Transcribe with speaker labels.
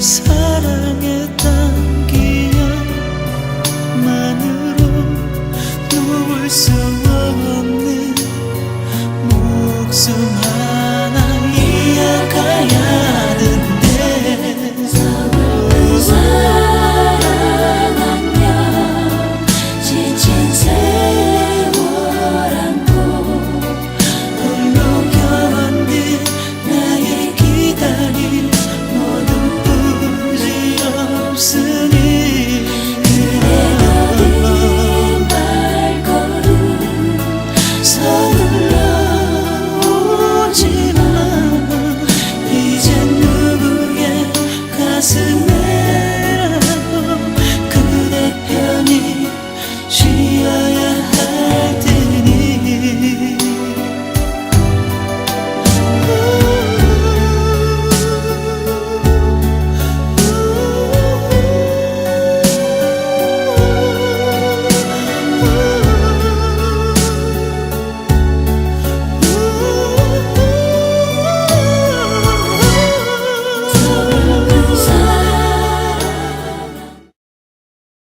Speaker 1: 사랑했던 기억만으로 누울 수